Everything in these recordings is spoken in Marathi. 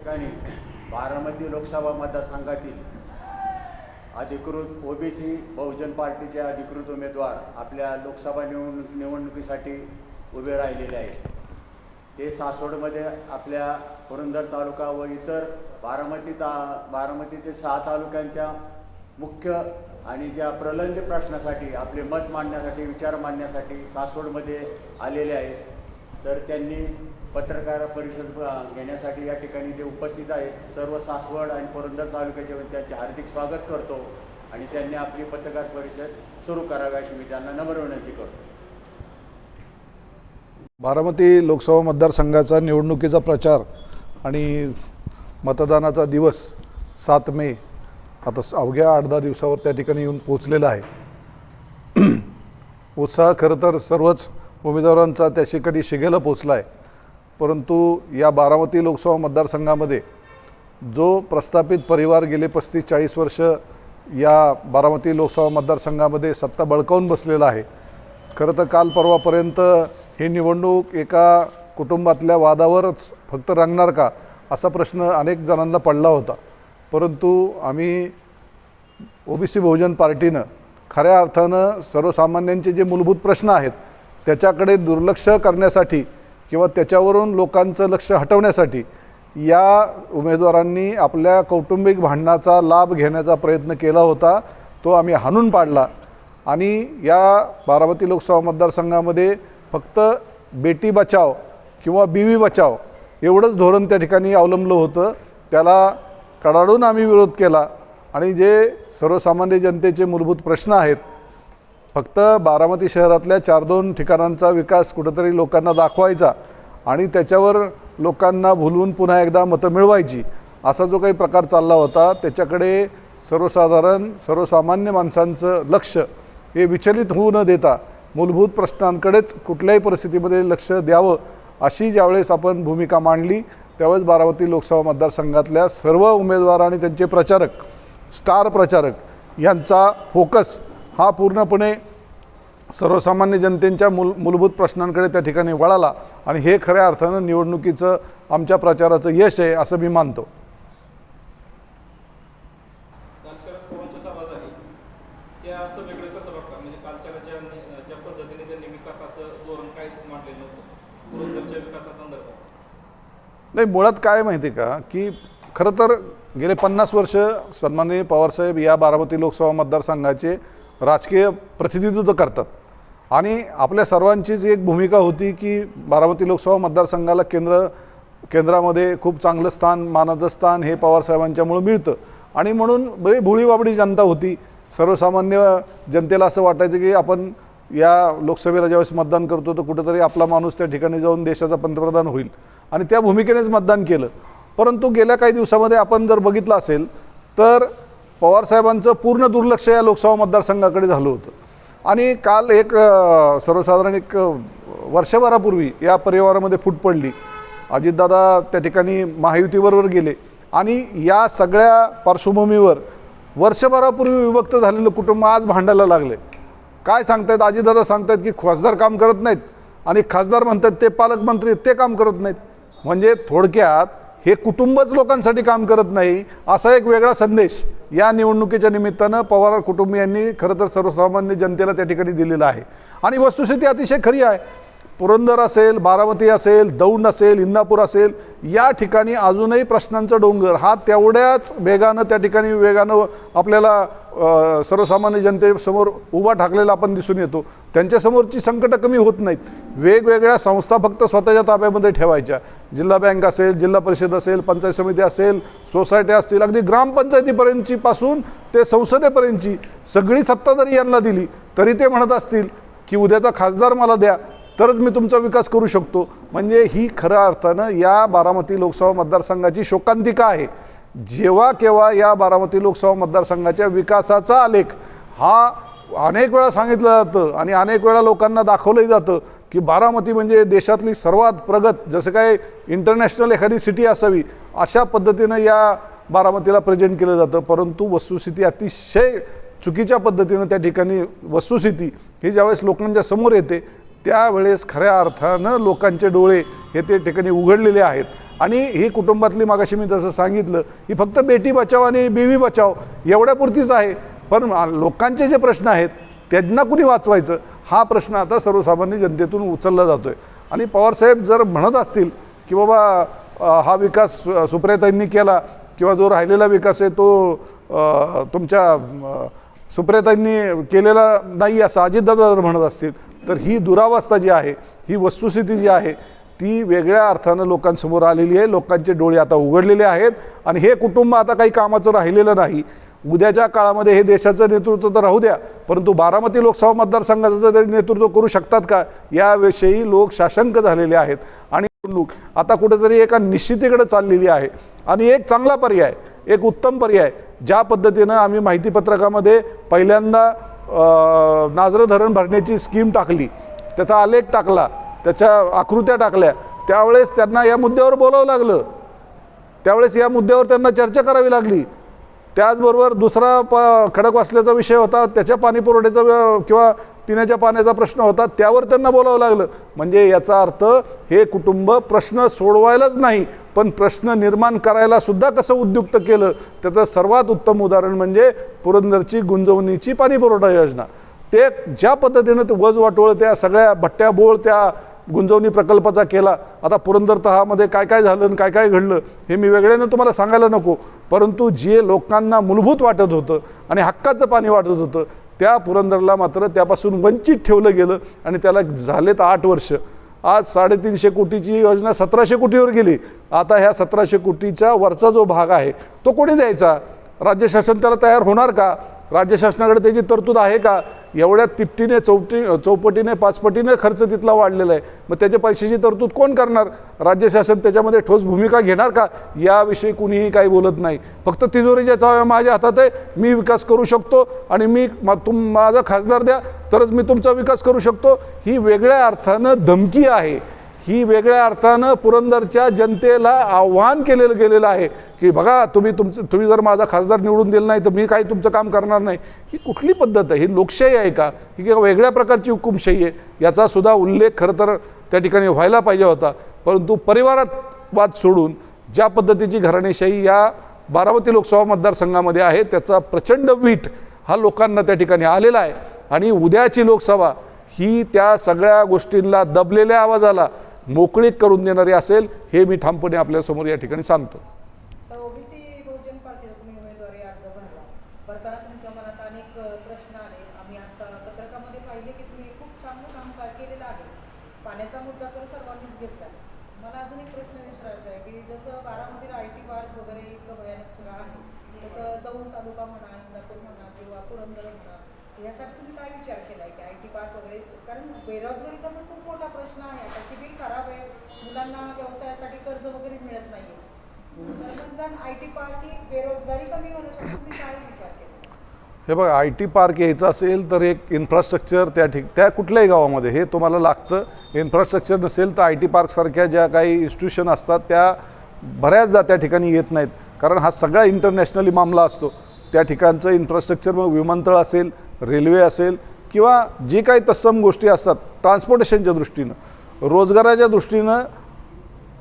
ठिकाणी बारामती लोकसभा मतदारसंघातील अधिकृत ओबीसी बहुजन पार्टीचे अधिकृत उमेदवार आपल्या लोकसभा निवडणूक निवडणुकीसाठी उभे राहिलेले आहेत. ते सासवडमध्ये आपल्या पुरंदर तालुका व इतर बारामती ता बारामती ते सहा तालुक्यांच्या मुख्य आणि ज्या प्रलंब प्रश्नासाठी आपले मत मांडण्यासाठी विचार मांडण्यासाठी सासवडमध्ये आलेले आहेत. तर त्यांनी पत्रकार परिषद घेण्यासाठी या ठिकाणी जे उपस्थित आहेत. सर्व सासवड आणि पुरंदर तालुक्याचे त्यांचे हार्दिक स्वागत करतो आणि त्यांनी आपली पत्रकार परिषद सुरू करावी अशी मी त्यांना नम्र विनंती करतो. बारामती लोकसभा मतदारसंघाचा निवडणुकीचा प्रचार आणि मतदानाचा दिवस सात मे आता अवघ्या आठ दहा दिवसावर त्या ठिकाणी येऊन पोचलेला आहे. उत्साह खरं तर सर्वच उमेदवारांचा त्या ठिकाणी शिगेला पोचला आहे परंतु या बारामती लोकसभा मतदारसंघामध्ये जो प्रस्थापित परिवार गेले पस्तीस चाळीस वर्ष या बारामती लोकसभा मतदारसंघामध्ये सत्ता बळकावून बसलेला आहे. खरं तर काल परवापर्यंत ही निवडणूक एका कुटुंबातल्या वादावरच फक्त रंगणार का असा प्रश्न अनेक जणांना पडला होता. परंतु आम्ही ओबीसी बहुजन पार्टीनं खऱ्या अर्थानं सर्वसामान्यांचे जे मूलभूत प्रश्न आहेत त्याच्याकडे दुर्लक्ष करण्यासाठी किंवा त्याच्यावरून लोकांचं लक्ष हटवण्यासाठी या उमेदवारांनी आपल्या कौटुंबिक भांडणाचा लाभ घेण्याचा प्रयत्न केला होता तो आम्ही हाणून पाडला. आणि या बारामती लोकसभा मतदारसंघामध्ये फक्त बेटी बचाव किंवा बीवी बचाव एवढंच धोरण त्या ठिकाणी अवलंबलं होतं. त्याला कडाडून आम्ही विरोध केला. आणि जे सर्वसामान्य जनतेचे मूलभूत प्रश्न आहेत फक्त बारामती शहरातल्या चार दोन ठिकाणांचा विकास कुठंतरी लोकांना दाखवायचा आणि त्याच्यावर लोकांना भुलवून पुन्हा एकदा मतं मिळवायची असा जो काही प्रकार चालला होता त्याच्याकडे सर्वसाधारण सर्वसामान्य माणसांचं लक्ष हे विचलित होऊ न देता मूलभूत प्रश्नांकडेच कुठल्याही परिस्थितीमध्ये लक्ष द्यावं अशी ज्यावेळेस आपण भूमिका मांडली त्यावेळेस बारामती लोकसभा मतदारसंघातल्या सर्व उमेदवार आणि त्यांचे प्रचारक स्टार प्रचारक यांचा फोकस हा पूर्णपणे सर्वसामान्य जनतेच्या मूल मूलभूत प्रश्नांकडे त्या ठिकाणी वळाला आणि हे खऱ्या अर्थानं निवडणुकीचं आमच्या प्रचाराचं यश आहे असं मी मानतो. म्हणजे नाही मुळात काय माहिती आहे का? की खरं तर गेले पन्नास वर्ष सन्माननीय पवारसाहेब या बारामती लोकसभा मतदारसंघाचे राजकीय प्रतिनिधित्व करतात. आणि आपल्या सर्वांचीच एक भूमिका होती की बारामती लोकसभा मतदारसंघाला केंद्र केंद्रामध्ये खूप चांगलं स्थान मानाचं स्थान हे पवारसाहेबांच्यामुळं मिळतं. आणि म्हणून बरी भोळीबाबडी जनता होती. सर्वसामान्य जनतेला असं वाटायचं की आपण या लोकसभेला ज्यावेळेस मतदान करतो तर कुठंतरी आपला माणूस त्या ठिकाणी जाऊन देशाचा पंतप्रधान होईल. आणि त्या भूमिकेनेच मतदान केलं. परंतु गेल्या काही दिवसामध्ये आपण जर बघितलं असेल तर पवारसाहेबांचं पूर्ण दुर्लक्ष या लोकसभा मतदारसंघाकडे झालं होतं. आणि काल एक सर्वसाधारण एक वर्षभरापूर्वी या परिवारामध्ये फूट पडली. अजितदादा त्या ठिकाणी महायुतीबरोबर गेले. आणि या सगळ्या पार्श्वभूमीवर वर्षभरापूर्वी विभक्त झालेलं कुटुंब आज भांडायला लागले. काय सांगतायत? अजितदादा सांगतायत की खासदार काम करत नाहीत. आणि खासदार म्हणतात ते पालकमंत्री ते काम करत नाहीत. म्हणजे थोडक्यात हे कुटुंबच लोकांसाठी काम करत नाही असा एक वेगळा संदेश या निवडणुकीच्या निमित्तानं पवार कुटुंबियांनी खरं तर सर्वसामान्य जनतेला त्या ठिकाणी दिलेला आहे. आणि वस्तुस्थिती अतिशय खरी आहे. पुरंदर असेल बारामती असेल दौंड असेल इंदापूर असेल या ठिकाणी अजूनही प्रश्नांचा डोंगर. हा तेवढ्याच वेगानं त्या ठिकाणी वेगानं आपल्याला सर्वसामान्य जनतेसमोर उभा ठाकलेला आपण दिसून येतो. त्यांच्यासमोरची संकटं कमी होत नाहीत. वेगवेगळ्या संस्था फक्त स्वतःच्या ताब्यामध्ये ठेवायच्या. जिल्हा बँक असेल जिल्हा परिषद असेल पंचायत समिती असेल सोसायट्या असतील अगदी ग्रामपंचायतीपर्यंतची पासून ते संसदेपर्यंतची सगळी सत्ता जरी यांना दिली तरी ते म्हणत असतील की उद्याचा खासदार मला द्या तरच मी तुमचा विकास करू शकतो. म्हणजे ही खऱ्या अर्थानं या बारामती लोकसभा मतदारसंघाची शोकांतिका आहे. जेव्हा केव्हा या बारामती लोकसभा मतदारसंघाच्या विकासाचा आलेख हा अनेक वेळा सांगितलं जातं आणि अनेक वेळा लोकांना दाखवलंही जातं की बारामती म्हणजे देशातली सर्वात प्रगत जसं काय इंटरनॅशनल एखादी सिटी असावी अशा पद्धतीनं या बारामतीला प्रेझेंट केलं जातं. परंतु वस्तुस्थिती अतिशय चुकीच्या पद्धतीनं त्या ठिकाणी वस्तुस्थिती ही ज्यावेळेस लोकांच्या समोर येते त्यावेळेस खऱ्या अर्थानं लोकांचे डोळे हे ते ठिकाणी उघडलेले आहेत. आणि ही कुटुंबातली मागाशी मी जसं सांगितलं ही फक्त बेटी बचाव आणि बीवी बचाव एवढ्यापुरतीच आहे. पण लोकांचे जे प्रश्न आहेत त्यांना कुणी वाचवायचं? हा प्रश्न आता सर्वसामान्य जनतेतून उचलला जातो आहे आणि पवारसाहेब जर म्हणत असतील की बाबा हा विकास सु- केला किंवा जो राहिलेला विकास आहे तो तुमच्या अ, केलेला नाही असं अजितदादा जर म्हणत असतील तर ही दुरावस्था जी आहे ही वस्तुस्थिती जी आहे ती वेगळ्या अर्थानं लोकांसमोर आलेली आहे. लोकांचे डोळे आता उघडलेले आहेत. आणि हे कुटुंब आता काही कामाचं राहिलेलं नाही. उद्याच्या काळामध्ये हे देशाचं नेतृत्व तर राहू द्या परंतु बारामती लोकसभा मतदारसंघाचं तरी नेतृत्व करू शकतात का याविषयी लोक शाशंक झालेले आहेत. आणि निवडणूक आता कुठेतरी एका निश्चितीकडे चाललेली आहे. आणि एक चांगला पर्याय एक उत्तम पर्याय ज्या पद्धतीनं आम्ही माहितीपत्रकामध्ये पहिल्यांदा नाजरं धरण भरण्याची स्कीम टाकली. त्याचा आलेख टाकला. त्याच्या आकृत्या टाकल्या. त्यावेळेस त्यांना या मुद्द्यावर बोलावं लागलं. त्यावेळेस या मुद्द्यावर त्यांना चर्चा करावी लागली. त्याचबरोबर दुसरा प खडक वाचल्याचा विषय होता त्याच्या पाणी पुरवठ्याचा किंवा पिण्याच्या पाण्याचा प्रश्न होता त्यावर त्यांना बोलावं लागलं. म्हणजे याचा अर्थ हे कुटुंब प्रश्न सोडवायलाच नाही पण प्रश्न निर्माण करायला सुद्धा कसं उद्युक्त केलं? त्याचं सर्वात उत्तम उदाहरण म्हणजे पुरंदरची गुंजवणीची पाणीपुरवठा योजना. ते ज्या पद्धतीनं ते वज वाटोळ त्या सगळ्या भट्ट्या बोळ त्या गुंजवणी प्रकल्पाचा केला. आता पुरंदर तहामध्ये काय काय झालं आणि काय काय घडलं हे मी वेगळ्यानं तुम्हाला सांगायला नको. परंतु जे लोकांना मूलभूत वाटत होतं आणि हक्काचं पाणी वाटत होतं त्या पुरंदरला मात्र त्यापासून वंचित ठेवलं गेलं आणि त्याला झालेत आठ वर्ष. आज साडेतीनशे कोटीची योजना सतराशे कोटीवर गेली. आता ह्या सतराशे कोटीचा वरचा जो भाग आहे तो कोणी द्यायचा? राज्य शासन त्याला तयार होणार का? राज्य शासनाकडे त्याची तरतूद आहे का? एवढ्या तिपटीने चौटी चौपटीने पाचपटीने खर्च तिथला वाढलेला आहे. मग त्याच्या पैशाची तरतूद कोण करणार? राज्य शासन त्याच्यामध्ये ठोस भूमिका घेणार का? याविषयी कुणीही काही बोलत नाही. फक्त तिजोरीच्या चाव्या माझ्या हातात आहे मी विकास करू शकतो आणि मी मा- तुम माझा खासदार द्या तरच मी तुमचा विकास करू शकतो. ही वेगळ्या अर्थानं धमकी आहे. ही वेगळ्या अर्थानं पुरंदरच्या जनतेला आव्हान केलेलं गेलेलं आहे की बघा तुम्ही तुमचं तुम्ही जर माझा खासदार निवडून दिला नाही तर मी काही तुमचं काम करणार नाही. ही कुठली पद्धत आहे? ही लोकशाही आहे का? ही किंवा वेगळ्या प्रकारची हुकुमशाही आहे. याचासुद्धा उल्लेख खरं तर त्या ठिकाणी व्हायला पाहिजे होता. परंतु परिवारात वाद सोडून ज्या पद्धतीची घराणेशाही या बारामती लोकसभा मतदारसंघामध्ये आहे त्याचा प्रचंड वीट हा लोकांना त्या ठिकाणी आलेला आहे. आणि उद्याची लोकसभा ही त्या सगळ्या गोष्टींना दबलेल्या आवाजाला मोकळीक करून देणारी असेल हे मी ठामपणे आपल्यासमोर या ठिकाणी सांगतो. अर्ज भरला. तुमच्या मनात अनेक प्रश्न आम्ही पत्रकामध्ये पाहिले की तुम्ही खूप काम आहे. पाण्याचा मुद्दा तर सर्वांनीच घेतला. मला अजून एक प्रश्न विचारायचा आहे की जसं आय टी पार्क वगैरे भयानक आहे दौंड तालुका म्हणा इंदापूर म्हणा किंवा पुरंदर म्हणा यासाठी तुम्ही काय विचार केला आहे की आय टी पार्क वगैरे कारण बेरोजगारीचा पण खूप मोठा प्रश्न आहे. आता सिबिल खराब आहे मुलांना व्यवसायासाठी कर्ज वगैरे मिळत नाही तर आय टी पार्क ही बेरोजगारी कमी होण्यासाठी तुम्ही काय विचार केला हे बघा आय टी पार्क यायचं असेल तर एक इन्फ्रास्ट्रक्चर त्या ठिक त्या कुठल्याही गावामध्ये हे तुम्हाला लागतं. इन्फ्रास्ट्रक्चर नसेल तर आय टी पार्कसारख्या ज्या काही इन्स्टिट्यूशन असतात त्या बऱ्याचदा त्या ठिकाणी येत नाहीत. कारण हा सगळा इंटरनॅशनली मामला असतो. त्या ठिकाणचं इन्फ्रास्ट्रक्चर मग विमानतळ असेल रेल्वे असेल किंवा जे काही तत्सम गोष्टी असतात ट्रान्सपोर्टेशनच्या दृष्टीनं रोजगाराच्या दृष्टीनं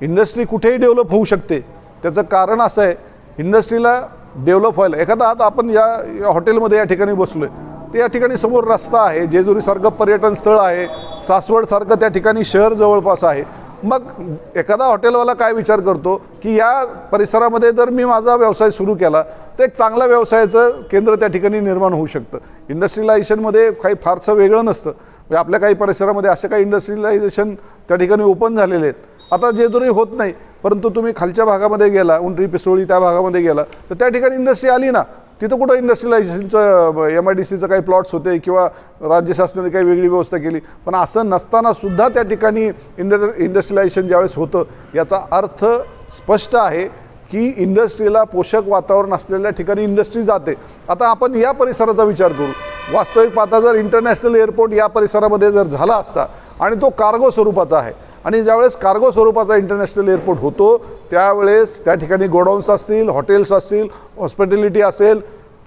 इंडस्ट्री कुठेही डेव्हलप होऊ शकते. त्याचं कारण असं आहे इंडस्ट्रीला डेव्हलप व्हायला एखादा आता आपण या या हॉटेलमध्ये या ठिकाणी बसलो आहे तर या ठिकाणी समोर रस्ता आहे जेजुरीसारखं पर्यटन स्थळ आहे सासवडसारखं त्या ठिकाणी शहर जवळपास आहे मग एखादा हॉटेलवाला काय विचार करतो की या परिसरामध्ये जर मी माझा व्यवसाय सुरू केला तर एक चांगला व्यवसायाचं केंद्र त्या ठिकाणी निर्माण होऊ शकतं. इंडस्ट्रियलायझेशनमध्ये काही फारसं वेगळं नसतं. म्हणजे आपल्या काही परिसरामध्ये असे काही इंडस्ट्रियलायझेशन त्या ठिकाणी ओपन झालेले आहेत. आता जे जेजुरी होत नाही परंतु तुम्ही खालच्या भागामध्ये गेला उंटरी पिसोळी त्या भागामध्ये गेला तर त्या ठिकाणी इंडस्ट्री आली ना तिथं कुठं इंडस्ट्रियलायझेशनचं एम आय डी सीचं काही प्लॉट्स होते किंवा राज्य शासनाने काही वेगळी व्यवस्था केली. पण असं नसताना सुद्धा त्या ठिकाणी इंड इंडस्ट्रियलायझेशन ज्यावेळेस होतं याचा अर्थ स्पष्ट आहे की इंडस्ट्रीला पोषक वातावरण असलेल्या ठिकाणी इंडस्ट्री जाते. आता आपण या परिसराचा विचार करू. वास्तविक पाहता जर इंटरनॅशनल एअरपोर्ट या परिसरामध्ये जर झाला असता आणि तो कार्गो स्वरूपाचा आहे आणि ज्यावेळेस कार्गो स्वरूपाचा इंटरनॅशनल एअरपोर्ट होतो त्यावेळेस त्या ठिकाणी गोडाऊन्स असतील हॉटेल्स असतील हॉस्पिटॅलिटी असेल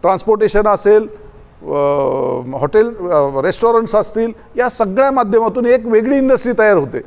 ट्रान्सपोर्टेशन असेल हॉटेल रेस्टॉरंट्स असतील या सगळ्या माध्यमातून एक वेगळी इंडस्ट्री तयार होते.